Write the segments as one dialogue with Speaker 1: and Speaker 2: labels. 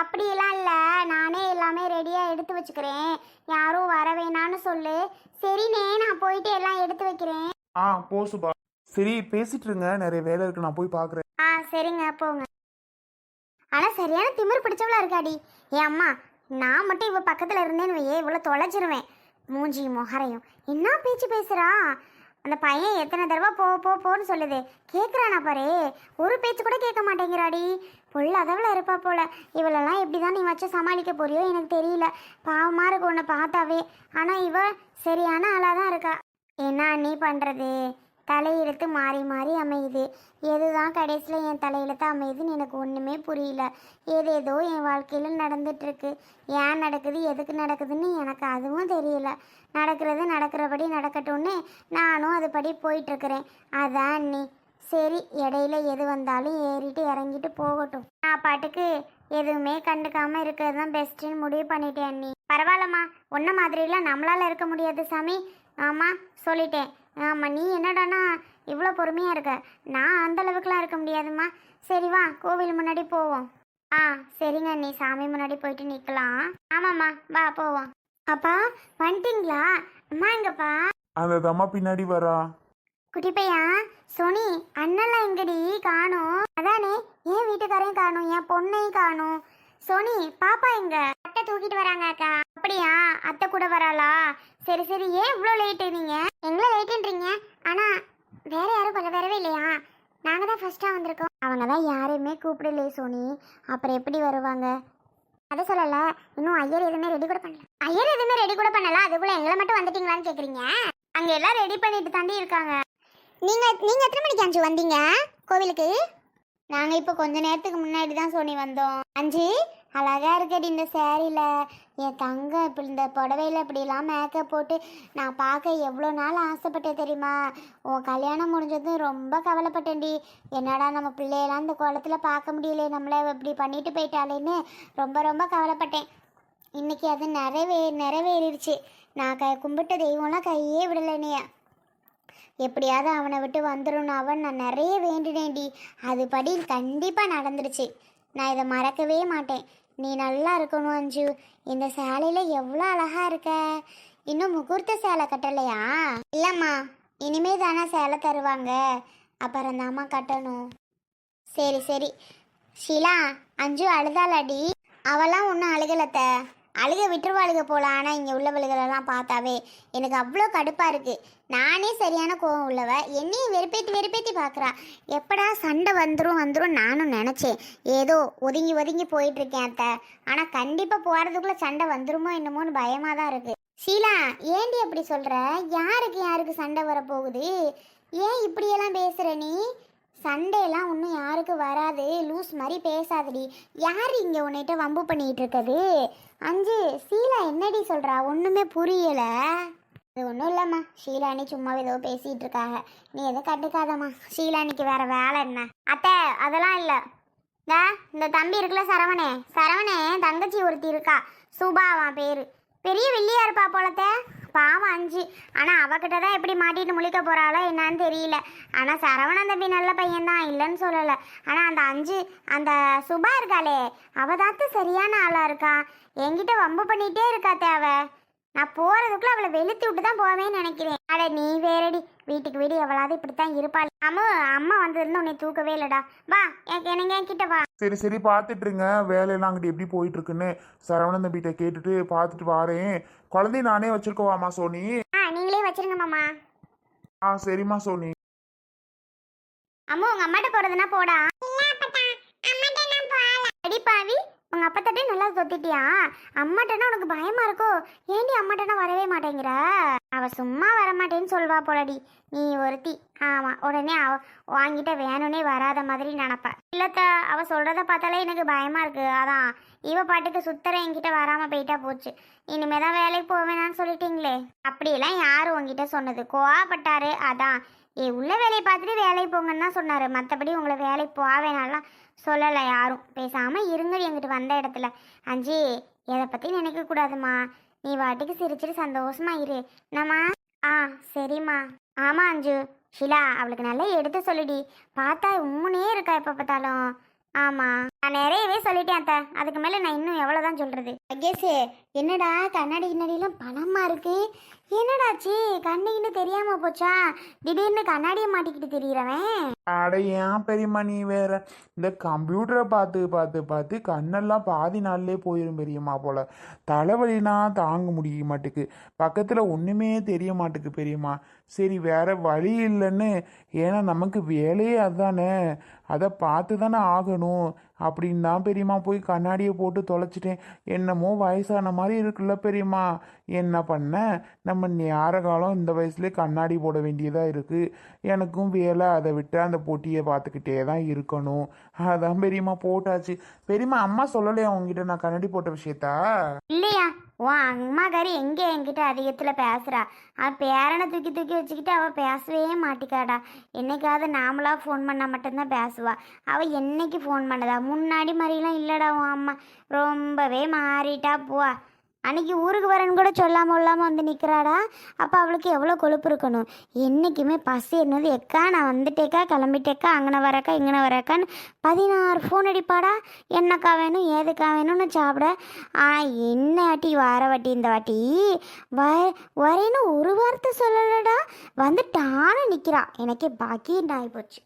Speaker 1: அப்படியெல்லாம் இல்லை. நானே எல்லாமே ரெடியாக எடுத்து வச்சுக்கிறேன். யாரும் வர வேணான்னு சொல்லு. சரிண்ணே நான் போயிட்டு எல்லாம் எடுத்து வைக்கிறேன்.
Speaker 2: ஆ போ சுபா. சரி பேசிட்டு இருங்க. நிறைய வேலை இருக்கு. நான் போய் பார்க்குறேன்.
Speaker 1: ஆ சரிங்க போங்க. ஆனால் சரியான திமிரு பிடிச்சவளா இருக்காடி. ஏன் அம்மா நான் மட்டும் இவ பக்கத்தில் இருந்தேன்னு வையே இவ்வளோ தொலைச்சிருவேன் மூஞ்சி முகரையும். என்ன பேச்சு பேசுறா? அந்த பையன் எத்தனை தடவை போ போ போன்னு சொல்லுது. கேட்குறானா பாரு. ஒரு பேச்சு கூட கேட்க மாட்டேங்கிறாடி. புள்ள அதவில் இருப்பா போல. இவளெல்லாம் எப்படி தான் நீ வச்சு சமாளிக்க போறியோ எனக்கு தெரியல. பாவமாக இருக்கு உன்னை பார்த்தாவே. ஆனால் இவ சரியான ஆளாக தான் இருக்கா. என்ன நீ பண்ணுறது தலையெழுத்து மாறி மாறி அமையுது. எதுதான் கடைசியில் என் தலையெழுத்து அமையுதுன்னு எனக்கு ஒன்றுமே புரியல. ஏதேதோ என் வாழ்க்கையில் நடந்துட்டுருக்கு ஏன் நடக்குது எதுக்கு நடக்குதுன்னு எனக்கு அதுவும் தெரியல. நடக்கிறது நடக்கிறபடி நடக்கட்டும்னு நானும் அதுபடி போயிட்டுருக்கிறேன். அதான் நீ சரி இடையில எது வந்தாலும் ஏறிட்டு இறங்கிட்டு போகட்டும். நான் பாட்டுக்கு எதுவுமே கண்டுக்காம இருக்கிறது தான் பெஸ்ட்டுன்னு முடிவு பண்ணிட்டேன் நீ பரவாயில்லம்மா. ஒன்றை மாதிரிலாம் நம்மளால் இருக்க முடியாது சாமி. ஆமாம் சொல்லிட்டேன். ஆமாம் நீ என்னடானா இவ்வளோ பொறுமையாக இருக்க. நான் அந்த அளவுக்குலாம் இருக்க முடியாதும்மா. சரி வா கோவில் முன்னாடி போவோம். ஆ சரிங்க நீ சாமி முன்னாடி போயிட்டு நிற்கலாம் ஆமாம்மா வா போவோம். அப்பா வந்துட்டீங்களா அம்மா எங்கப்பா?
Speaker 2: அந்த தம்மா பின்னாடி வரா.
Speaker 1: குட்டி பையா சோனி அண்ணெல்லாம் எங்கடி? காணோம். அதானே ஏன் வீட்டுக்காரையும் காணோம் என் பொண்ணையும் காணோம். சோனி பாப்பா எங்க? அத்தை தூக்கிட்டு வராங்க அக்கா. அப்படியா? அத்தை கூட வராளா? சரி சரி. ஏன் இவ்வளோ லேட்டு நீங்க? எங்களை லேட்டுன்றீங்க ஆனா வேற யாரும் கொஞ்சம் வரவே இல்லையா? நாங்க தான் ஃபர்ஸ்டா வந்திருக்கோம். அவங்க தான் யாரையுமே கூப்பிடலையே சோனி. அப்புறம் எப்படி வருவாங்க? அதை சொல்லல. இன்னும் ஐயர் எதுவுமே ரெடி கூட பண்ணல. ஐயர் எதுவுமே ரெடி கூட பண்ணல. அதுக்குள்ள எங்களை மட்டும் வந்துட்டீங்களான்னு கேக்குறீங்க? அங்க எல்லாம் ரெடி பண்ணிட்டு தாண்டி இருக்காங்க. நீங்க நீங்க எத்தனை மணிக்கு அஞ்சு வந்தீங்க கோவிலுக்கு? நாங்க இப்போ கொஞ்ச நேரத்துக்கு முன்னாடி தான் சோனி வந்தோம். அஞ்சு? அழகா இருக்கடி இந்த சேரீல என் தங்க இப்படி இந்த புடவையில இப்படிலாம் மேக்கப் போட்டு நான் பார்க்க எவ்வளோ நாள் ஆசைப்பட்டேன் தெரியுமா? உன் கல்யாணம் முடிஞ்சதும் ரொம்ப கவலைப்பட்டேன்டி. என்னடா நம்ம பிள்ளையெல்லாம் இந்த குளத்துல பார்க்க முடியல நம்மளை இப்படி பண்ணிட்டு போயிட்டாலேன்னு ரொம்ப ரொம்ப கவலைப்பட்டேன். இன்னைக்கு அது நிறைவே நிறைவேறிடுச்சு நான் க கும்பிட்ட தெய்வம்லாம் கையே விடலை எப்படியாவது அவனை விட்டு வந்துடணும் அவன் நான் நிறைய வேண்டினேன்டி. அதுபடி கண்டிப்பாக நடந்துடுச்சு நான் இதை மறக்கவே மாட்டேன். நீ நல்லா இருக்கணும் அஞ்சு. இந்த சேலையில் எவ்வளோ அழகா இருக்க? இன்னும் முகூர்த்த சேலை கட்டலையா? இல்லைம்மா இனிமே தானே சேலை தருவாங்க. அப்புறம் தாம்மா கட்டணும். சரி சரி. ஷீலா அஞ்சு அழுதாளாடி? அவளாம் ஒன்றும் அழுகலத்தை. அழுக விட்டுருவாளுக போல ஆனால் இங்கே உள்ளவளுகளெல்லாம் பார்த்தாவே எனக்கு அவ்வளோ கடுப்பாக இருக்குது நானே சரியான கோவம் உள்ளவ என்னையும் வெறுப்பேத்தி வெறுப்பேத்தி பார்க்குறா எப்படா சண்டை வந்துடும் வந்துடும் நானும் நினச்சேன். ஏதோ ஒதுங்கி ஒதுங்கி போயிட்டுருக்கேன் அத்தை. ஆனால் கண்டிப்பாக போகிறதுக்குள்ளே சண்டை வந்துருமோ என்னமோன்னு பயமாக தான் இருக்குது ஷீலா ஏண்டி அப்படி சொல்கிற யாருக்கு யாருக்கு சண்டை வரப்போகுது? ஏன் இப்படியெல்லாம் பேசுகிற நீ? சண்டேலாம் ஒன்றும் யாருக்கு வராது. லூஸ் மாதிரி பேசாதடி. யார் இங்கே உன்னிட்ட வம்பு பண்ணிகிட்டு இருக்குது? அஞ்சு ஷீலா என்னடி சொல்கிறா ஒன்றுமே புரியலை. அது ஒன்றும் இல்லைம்மா. ஷீலானி சும்மா ஏதோ பேசிகிட்டு இருக்காங்க. நீ எதுவும் கண்டுக்காதம்மா. ஷீலானிக்கு வேறு வேலை என்ன? அத்தை அதெல்லாம் இல்லை. இந்த இந்த தம்பி இருக்குல்ல சரவணே. சரவணே தங்கச்சி ஒருத்தி இருக்கா. சுபாவா பேர். பெரிய வெள்ளியா இருப்பா போலத்த. பாவம் அஞ்சு. ஆனால் அவகிட்ட தான் எப்படி மாட்டிட்டு முழிக்க போகிறாளோ என்னன்னு தெரியல. ஆனால் சரவணன் தம்பி நல்ல பையன்தான் இல்லைன்னு சொல்லலை. ஆனால் அந்த அஞ்சு அந்த சுபா இருக்காளே அவ தாத்து சரியான ஆளாக இருக்கா? என்கிட்ட வம்பு பண்ணிகிட்டே இருக்கா தேவை. நான் போகிறதுக்குள்ள அவளை வெளுத்து விட்டு தான் போவேன்னு நினைக்கிறேன். அட நீ வேறடி. வீட்டுக்கு வீடு எவ்வளவு இப்படித்தான் இருப்பாள். அம்மா அம்மா வந்ததுன்னு உன்னை தூக்கவே இல்லைடா. வா என் எனக்கு என்கிட்ட வா.
Speaker 2: சரி சரி பார்த்துட்டு இருங்க வேலையெல்லாம் அங்கிட்டு எப்படி போயிட்டு இருக்குன்னு சரவணன் தம்பிகிட்ட கேட்டுட்டு பார்த்துட்டு வாரேன். குழந்தைய நானே வச்சிருக்கவாமா சோனி.
Speaker 1: ஆ நீங்களே வச்சிருங்க மாமா.
Speaker 2: ஆ சரிம்மா சோனி.
Speaker 1: அம்மா உங்க அம்மாட்ட போறதுன்னா போடா அடி உங்கள் அப்பா அப்பத்தட்டே நல்லா சொத்திட்டியா அம்மாட்டனா உனக்கு பயமா இருக்கோ? ஏண்டி அம்மாட்டனா வரவே மாட்டேங்கிற? அவ சும்மா வரமாட்டேன்னு சொல்வா போலடி. நீ ஒருத்தி. ஆமா உடனே அவ வாங்கிட்ட வேணும்னே வராத மாதிரி நினப்ப. இல்லத்த அவ சொல்றத பார்த்தாலே எனக்கு பயமா இருக்கு. அதான் இவ பாட்டுக்கு சுத்தர என்கிட்ட வராம போயிட்டா போச்சு. இனிமே தான் வேலைக்கு போவேனான்னு சொல்லிட்டீங்களே. அப்படியெல்லாம் யாரு உங்ககிட்ட சொன்னது? கோவப்பட்டாரு. அதான் ஏ உள்ள வேலையை பார்த்துட்டு வேலைக்கு போங்கன்னு தான் சொன்னார். மற்றபடி உங்களை வேலைக்கு போவேனாலாம் சொல்லலை யாரும். பேசாமல் இருங்க எங்கிட்ட வந்த இடத்துல. அஞ்சு எதை பற்றி நினைக்கக்கூடாதும்மா நீ வாட்டுக்கு சிரிச்சிட்டு சந்தோஷமா இரு. என்னம்மா? ஆ சரிம்மா. ஆமாம் அஞ்சு. ஷிலா அவளுக்கு நல்லா எடுத்து சொல்லுடி. பார்த்தா உம்முனே இருக்கா எப்போ பார்த்தாலும். ஆமாம் நான் நிறையவே சொல்லிட்டேன் அத்தை. அதுக்கு மேலே நான் இன்னும் எவ்வளோ தான் சொல்கிறது அகேஷு என்னடா கண்ணாடி கிண்ணாடிலாம் பணமாக இருக்கு? என்னடாச்சு கண்ணுக்குன்னு தெரியாமல் போச்சா? திடீர்னு கண்ணாடியை மாட்டிக்கிட்டு தெரியிறவன்.
Speaker 2: அட ஏன் பெரியம்மா நீ வேற? இந்த கம்ப்யூட்டரை பார்த்து பார்த்து பார்த்து கண்ணெல்லாம் பாதி நாள்லே போயிடும் பெரியம்மா போல. தலைவலினா தாங்க முடிய மாட்டுக்கு. பக்கத்தில் ஒன்றுமே தெரிய மாட்டுக்கு பெரியம்மா. சரி வேற வழி இல்லைன்னு. ஏன்னா நமக்கு வேலையே அதானே. அதை பார்த்து தானே ஆகணும். அப்படின்னு தான் பெரியம்மா போய் கண்ணாடியை போட்டு தொலைச்சிட்டேன். என்னமோ வயசான மாதிரி இருக்குல்ல பெரியம்மா. என்ன பண்ண? நம்ம நேர காலம் இந்த வயசுலேயே கண்ணாடி போட வேண்டியதாக இருக்குது எனக்கும் வேலை அதை விட்டு அந்த பொட்டியை பார்த்துக்கிட்டே தான் இருக்கணும். அதான் பெரியம்மா போட்டாச்சு. பெரியம்மா அம்மா சொல்லலையா உங்ககிட்ட நான் கண்ணாடி போட்ட விஷயத்தா?
Speaker 1: இல்லையா? உன் அம்மாக்காரி எங்கே என்கிட்ட அதிகத்தில் பேசுகிறா அவள் பேரனை தூக்கி தூக்கி வச்சுக்கிட்டு அவள் பேசவே மாட்டிக்காடா. என்னைக்காவது நாமளாக ஃபோன் பண்ணால் மட்டும்தான் பேசுவா. அவள் என்னைக்கு ஃபோன் பண்ணதா? முன்னாடி மாதிரிலாம் இல்லைடா உன் அம்மா. ரொம்பவே மாறிட்டா போவா அன்னைக்கு ஊருக்கு வரேன்னு கூட சொல்லாமல் இல்லாமல் வந்து நிற்கிறாடா அப்போ அவளுக்கு எவ்வளோ கொழுப்பு இருக்கணும்? என்றைக்குமே பசி என்னது எக்கா நான் வந்துட்டேக்கா கிளம்பிட்டேக்கா அங்கன வரக்கா இங்கன வரக்கான்னு பதினாறு ஃபோன் அடிப்பாடா? என்னக்கா வேணும் ஏதுக்கா வேணும்னு சாப்பிட? ஆனால் என்ன வாட்டி வார வாட்டி இந்த வாட்டி? வ வரேன்னு ஒரு வார்த்தை சொல்லலடா. வந்து டானு நிற்கிறா எனக்கே பாக்கி ஆகி போச்சு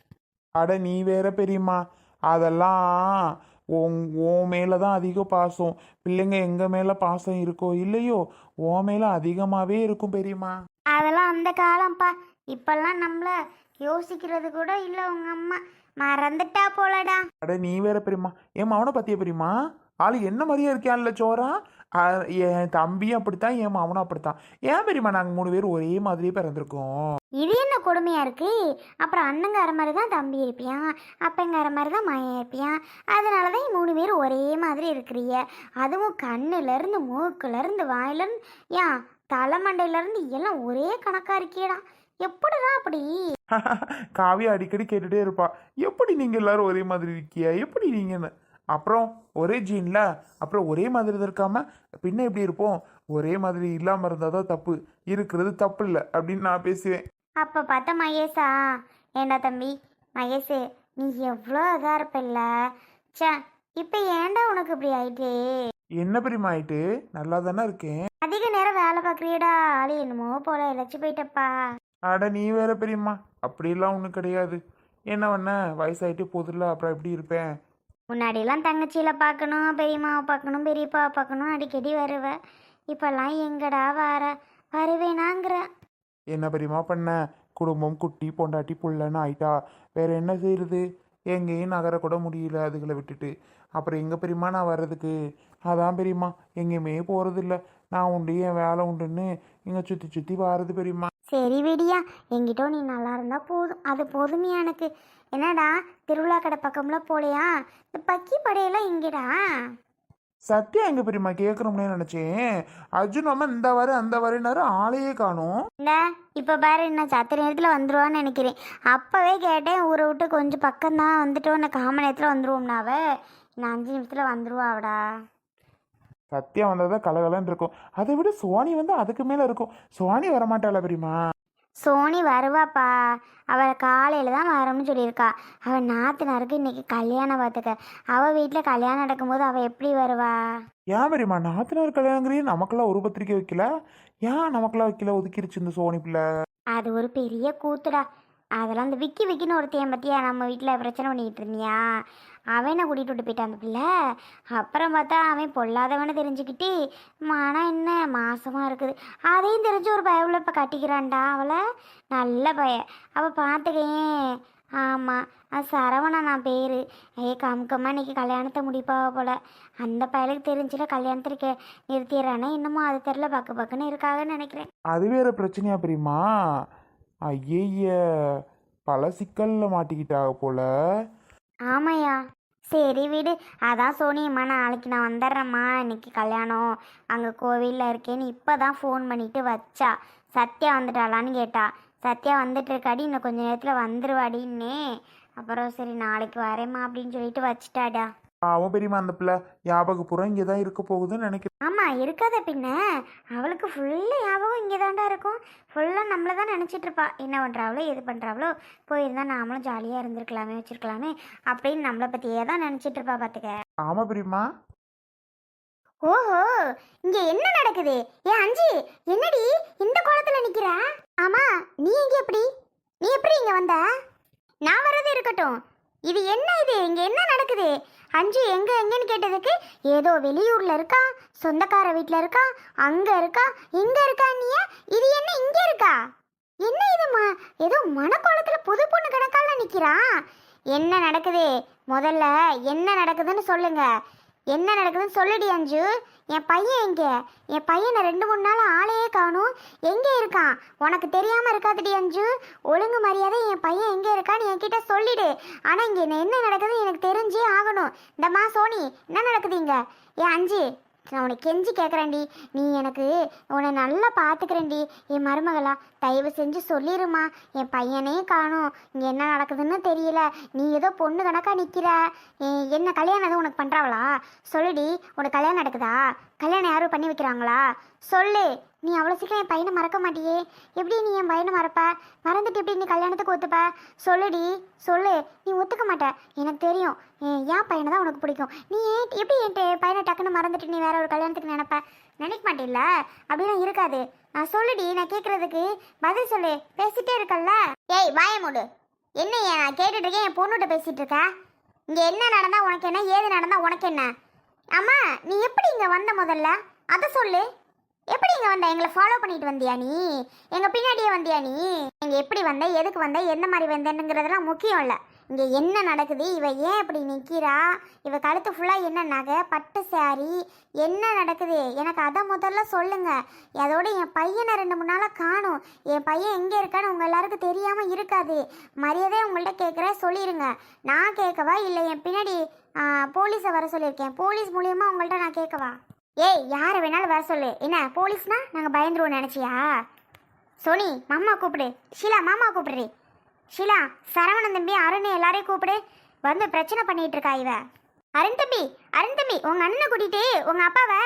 Speaker 2: அட நீ வேற பெரியம்மா. அதெல்லாம் உன் உன் மேலே தான் அதிக பாசம். பிள்ளைங்க எங்கள் மேலே பாசம் இருக்கோ இல்லையோ உன் மேலே அதிகமாகவே இருக்கும் பெரியம்மா.
Speaker 1: அதெல்லாம் அந்த காலம்ப்பா. இப்பெல்லாம் நம்மள யோசிக்கிறது கூட இல்லை உங்க அம்மா. மறந்துட்டா போலடா.
Speaker 2: அட நீ வேற பெரியம்மா. என் மவனை பத்திய பெரியம்மா? ஆளு என்ன மாதிரியே இருக்கியான்ல சோரா என் தம்பியும் அப்படித்தான் என் மவனும் அப்படித்தான். ஏன் பெரியம்மா நாங்கள் மூணு பேர் ஒரே மாதிரியே பிறந்திருக்கோம்?
Speaker 1: இது என்ன கொடுமையா இருக்கு? அப்புறம் அண்ணங்கார மாதிரி தான் தம்பி இருப்பியான் அப்பங்கார மாதிரி தான் மயன் இருப்பியான் அதனால தான் மூணு பேரும் ஒரே மாதிரி இருக்கிறீங்க அதுவும் கண்ணுல இருந்து மூக்குல இருந்து வாயில இருந்து ஏன் தலைமண்டையில இருந்து எல்லாம் ஒரே கணக்கா இருக்கியடா. எப்படிடா அப்படி?
Speaker 2: காவியா அடிக்கடி கேட்டுட்டே இருப்பா. எப்படி நீங்கள் எல்லாரும் ஒரே மாதிரி இருக்கியா? எப்படி நீங்கன்னு அப்புறம் ஒரே ஜீன்ல அப்புறம் ஒரே மாதிரி தான் இருக்காம பின்ன எப்படி இருப்போம்? ஒரே மாதிரி இல்லாமல் இருந்தால் தான் தப்பு. இருக்கிறது தப்பு இல்லை அப்படின்னு நான் பேசுவேன்.
Speaker 1: அப்ப பார்த்த மகேஷா ஏண்டா தம்பி? மகேஷே நீ எவ்வளோ இதாக இருப்பில்ல? ச்சே இப்போ ஏன்டா உனக்கு இப்படி ஆயிட்டே?
Speaker 2: என்ன பெரியம்மா ஆயிட்டு? நல்லா தானே இருக்கேன்.
Speaker 1: அதிக நேரம் வேலை பார்க்குறியடா ஆளு என்னமோ போல இழைச்சி போயிட்டப்பா.
Speaker 2: அட நீ வேற பெரியம்மா அப்படிலாம் ஒன்றும் கிடையாது. என்ன பண்ண? வயசாயிட்டு போதில்ல அப்புறம் எப்படி இருப்பேன்?
Speaker 1: முன்னாடியெல்லாம் தங்கச்சியில் பார்க்கணும் பெரியம்மாவை பார்க்கணும் பெரியப்பாவை பார்க்கணும் அடிக்கடி வருவேன் இப்போல்லாம் எங்கடா வர? வருவேனாங்கிற.
Speaker 2: என்ன பெரியம்மா பண்ண? குடும்பம் குட்டி பொண்டாட்டி புள்ளன்னு ஆயிட்டா. வேற என்ன செய்யுது எங்கேயும் நகர கூட முடியல அதுகளை விட்டுட்டு. அப்புறம் எங்கே பெரியம்மா நான் வர்றதுக்கு? அதான் பெரியம்மா எங்கேயுமே போகிறதில்ல நான் உண்டு என் வேலை உண்டுன்னு இங்கே சுற்றி சுற்றி வாரது பெரியம்மா.
Speaker 1: சரி விடியா என்கிட்ட நீ நல்லா இருந்தா போதும். அது போதுமையா எனக்கு. என்னடா திருவிழா கடை பக்கம்லாம் போலையா? இந்த பக்கி படையெல்லாம் இங்கடா
Speaker 2: சத்யா எங்க பெரியம்மா கேட்கணும்னே நினைச்சேன். அர்ஜுன் அம்மா இந்த வாரு அந்த வாரினாரு ஆளையே காணும்.
Speaker 1: இந்த இப்போ பாரு நான் சத்த நேரத்தில் வந்துருவான்னு நினைக்கிறேன். அப்போவே கேட்டேன் ஊரை விட்டு கொஞ்சம் பக்கம்தான் வந்துட்டோம் நான் காம நேரத்தில் வந்துருவோம்னாவ. நான் அஞ்சு நிமிஷத்தில் வந்துருவாவடா.
Speaker 2: சத்யா வந்ததா கலகலன்னு இருக்கும். அதை விட சோனி வந்து அதுக்கு மேல இருக்கும். சோனி வரமாட்டாளா பெரியம்மா
Speaker 1: சோனி வருவாப்பா. அவள் காலையில் தான் வரணும்னு சொல்லியிருக்கா. அவள் நாத்தனாருக்கு இன்னைக்கு கல்யாணம் பார்த்துக்க. அவள் வீட்டில் கல்யாணம் நடக்கும்போது அவள் எப்படி வருவா?
Speaker 2: ஏன் பெரியம்மா நாத்தனார் கல்யாணங்கிறியே நமக்கெல்லாம் ஒரு பத்திரிக்கை வைக்கல? ஏன் நமக்கெல்லாம் வைக்கல? ஒதுக்கிருச்சு இந்த சோனி பிள்ளை.
Speaker 1: அது ஒரு பெரிய கூத்துடா. அதெல்லாம் அந்த விக்கி விக்கின்னு ஒருத்தையன் பற்றியா நம்ம வீட்டில் பிரச்சனை பண்ணிக்கிட்டு இருந்தியா? அவனை கூட்டிகிட்டு விட்டு போயிட்டான் அந்த பிள்ளை? அப்புறம் பார்த்தா அவன் பொல்லாதவனை தெரிஞ்சுக்கிட்டு மனம் என்ன? மாசமாக இருக்குது. அதையும் தெரிஞ்சு ஒரு பயவுள்ள இப்போ கட்டிக்கிறான்டா அவளை. நல்ல பய. அவள் பார்த்துக்கேன் ஆமாம் அது சரவணா நான் பேர். ஏ கம்கம்மா இன்னைக்கு கல்யாணத்தை முடிப்பாவ போல. அந்த பயலுக்கு தெரிஞ்சுல கல்யாணத்திற்கு நிறுத்திடுறானே. இன்னமும் அது தெரில பக்கு பக்குன்னு இருக்காங்கன்னு நினைக்கிறேன்.
Speaker 2: அது வேற பிரச்சனையா பெரியம்மா ஐய பல சிக்கல்ல மாட்டிக்கிட்டாக போல.
Speaker 1: ஆமாய்யா சரி விடு. அதான் சோனியம்மா நாளைக்கு நான் வந்துடுறேம்மா. இன்னைக்கு கல்யாணம். அங்கே கோவிலில் இருக்கேன்னு இப்போ தான் ஃபோன் பண்ணிவிட்டு வச்சா. சத்யா வந்துட்டாளான்னு கேட்டா. சத்யா வந்துட்டு இருக்காடி இன்னும் கொஞ்சம் நேரத்தில் வந்துருவாடின்னே. அப்புறம் சரி நாளைக்கு வரேம்மா அப்படின்னு சொல்லிட்டு வச்சுட்டாடா.
Speaker 2: அவன் பெரியம்மா அந்த பிள்ளை ஞாபகப்புறம் இங்கே தான் இருக்க போகுதுன்னு நினைக்கிறேன்.
Speaker 1: ஆமாம் இருக்காத பின்ன. அவளுக்கு ஃபுல்லாக ஞாபகம் இங்கே தாண்டா இருக்கும். ஃபுல்லாக நம்மளை தான் நினச்சிட்டு இருப்பா என்ன பண்ணுறாவளோ எது பண்ணுறாவளோ போயிருந்தா நாமளும் ஜாலியாக இருந்திருக்கலாமே வச்சிருக்கலாமே அப்படின்னு நம்மளை பற்றியே தான் நினச்சிட்டு இருப்பா பார்த்துக்க
Speaker 2: ஆமாம் பெரியம்மா.
Speaker 1: ஓஹோ இங்க என்ன நடக்குது? ஏ அஞ்சு என்னடி இந்த கோலத்துல நிக்கிற? ஆமா நீ இங்க எப்படி? நீ எப்படி இங்க வந்த? நான் வர்றது இருக்கட்டும். இது என்ன இது? இங்க என்ன நடக்குது? அஞ்சு எங்க எங்கன்னு கேட்டதுக்கு ஏதோ வெளியூர்ல இருக்கா? சொந்தக்கார வீட்டில் இருக்கா? அங்க இருக்கா? இங்க இருக்கா நீ இது என்ன இங்க இருக்கா? என்ன இது ம? ஏதோ மனக்கோலத்துல புது பொண்ணு கணக்கால நிற்கிறா என்ன நடக்குது? முதல்ல என்ன நடக்குதுன்னு சொல்லுங்க. என்ன நடக்குதுன்னு சொல்லுடி அஞ்சு. என் பையன் எங்கே? என் பையனை ரெண்டு மூணு நாள் ஆளையே காணும். எங்கே இருக்கான்? உனக்கு தெரியாமல் இருக்காதுடி அஞ்சு. ஒழுங்கு மரியாதை என் பையன் எங்கே இருக்கான்னு என்கிட்ட சொல்லிடு. ஆனால் இங்கே என்ன என்ன நடக்குதுன்னு எனக்கு தெரிஞ்சே ஆகணும். இந்தம்மா சோனி என்ன நடக்குது இங்கே? ஏன் அஞ்சு நான் உனக்கு கெஞ்சி கேட்குறேன்டி நீ எனக்கு உன்னை நல்லா பார்த்துக்கிறேன்டி என் மருமகளா தயவு செஞ்சு சொல்லிடுமா என் பையனே காணும். இங்கே என்ன நடக்குதுன்னு தெரியல. நீ ஏதோ பொண்ணு கணக்காக நிற்கிற என்ன கல்யாணம் எதுவும் உனக்கு பண்ணுறாவளா சொல்லுடி உனக்கு கல்யாணம் நடக்குதா? கல்யாணம் யாரும் பண்ணி வைக்கிறாங்களா? சொல்லு. நீ அவ்வளோ சீக்கிரம் என் பையனை மறக்க மாட்டியே. எப்படி நீ என் பையனை மறப்ப? மறந்துட்டு எப்படி நீ கல்யாணத்துக்கு ஒத்துப்ப? சொல்லுடி சொல்லு. நீ ஒத்துக்க மாட்ட. எனக்கு தெரியும். என் பையனை தான் உனக்கு பிடிக்கும். நீ ஏன் எப்படி என் பையனை டக்குன்னு மறந்துட்டு நீ வேற ஒரு கல்யாணத்துக்கு நினைப்ப? நினைக்க மாட்டேல்ல? அப்படிலாம் இருக்காது. நான் சொல்லுடி நான் கேட்குறதுக்கு பதில் சொல்லு. பேசிட்டே இருக்கல்ல? ஏய் வாய மூடு. என்ன ஏன் நான் கேட்டுட்டு இருக்கேன். என் பொண்ணுகிட்ட பேசிட்டு இருக்க? இங்கே என்ன நடந்தால் உனக்கு என்ன? ஏது நடந்தால் உனக்கு என்ன? அம்மா நீ எப்படி இங்கே வந்த முதல்ல? அதை சொல்லு. எப்படி இங்கே வந்த? எங்களை ஃபாலோ பண்ணிட்டு வந்தியா நீ? எங்கள் பின்னாடியே வந்தியா நீ? இங்க எப்படி வந்த? எதுக்கு வந்த? எந்த மாதிரி வந்தேனுங்கிறதெல்லாம் முக்கியம் இல்லை. இங்கே என்ன நடக்குது? இவ ஏன் இப்படி நிற்கிறா இவ கழுத்து ஃபுல்லாக என்ன நகை பட்டு சாரி என்ன நடக்குது? எனக்கு அதை முதல்ல சொல்லுங்க. அதோட என் பையனை ரெண்டு மூணு நாளாக காணும். என் பையன் எங்கே இருக்கான்னு உங்கள் எல்லாருக்கும் தெரியாமல் இருக்காது. மரியாதை உங்கள்கிட்ட கேட்குறேன் சொல்லிடுங்க நான் கேட்கவா இல்லை என் பின்னாடி போலீஸை வர சொல்லியிருக்கேன். போலீஸ் மூலியமாக உங்கள்கிட்ட நான் கேட்கவா ஏய் யாரை வேணாலும் வர சொல்லு. என்ன போலீஸ்னா? நாங்கள் பயந்துருவோம் நினச்சியா? சோனி மாமா கூப்பிடு. ஷீலா மாமா கூப்பிடுறே. ஷீலா சரவணன் தம்பி அருண் எல்லாரையும் கூப்பிடு. வந்து பிரச்சனை பண்ணிட்டு இருக்கா இவ. அருண் தம்பி அருண் தம்பி உங்க அண்ணனை கூட்டிட்டு உங்க அப்பாவை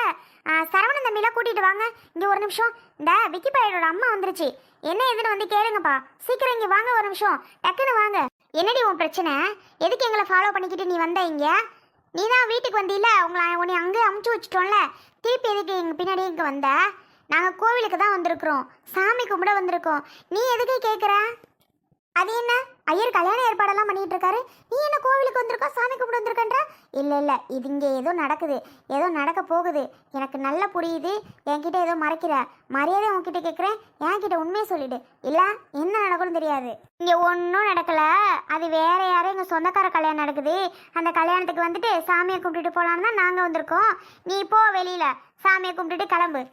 Speaker 1: சரவணன் தம்பிலாம் கூட்டிட்டு வாங்க. இங்க ஒரு நிமிஷம். இந்த விக்கி பாயோட அம்மா வந்துருச்சு. என்ன இதுன்னு வந்து கேளுங்கப்பா. சீக்கிரம் இங்க வாங்க ஒரு நிமிஷம். டக்குன்னு வாங்க. என்னடி உன் பிரச்சனை? எதுக்கு எங்களை ஃபாலோ பண்ணிக்கிட்டு நீ வந்த இங்கே? நீ தான் வீட்டுக்கு வந்தீல உங்களை உன்னை அங்கே அமுச்சு வச்சுட்டோம்ல. திருப்பி எதுக்கு எங்கள் பின்னாடி இங்கே வந்த? நாங்கள் கோவிலுக்கு தான் வந்திருக்கிறோம். சாமி கும்பிட வந்திருக்கோம். நீ எதுக்கு கேட்குற அது என்ன? ஐயர் கல்யாண ஏற்பாடெல்லாம் பண்ணிகிட்டு இருக்காரு. நீ என்ன கோவிலுக்கு வந்திருக்கோம் சாமி கும்பிட வந்திருக்க? இல்லை இல்லை இது இங்கே ஏதோ நடக்குது. ஏதோ நடக்க போகுது. எனக்கு நல்லா புரியுது. என்கிட்ட ஏதோ மறைக்கிற. மரியாதை உன்கிட்ட கேட்குறேன் என்கிட்ட உண்மையை சொல்லிடு. இல்லை என்ன நடக்கும்னு தெரியாது. இங்கே ஒன்றும் நடக்கல. அது வேற யாரும் எங்கள் சொந்தக்கார கல்யாணம் நடக்குது. அந்த கல்யாணத்துக்கு வந்துட்டு சாமியை கும்பிட்டுட்டு போகலான்னு தான் நாங்கள் வந்திருக்கோம். நீ போ வெளியில். சாமியை கும்பிட்டுட்டு கிளம்பு.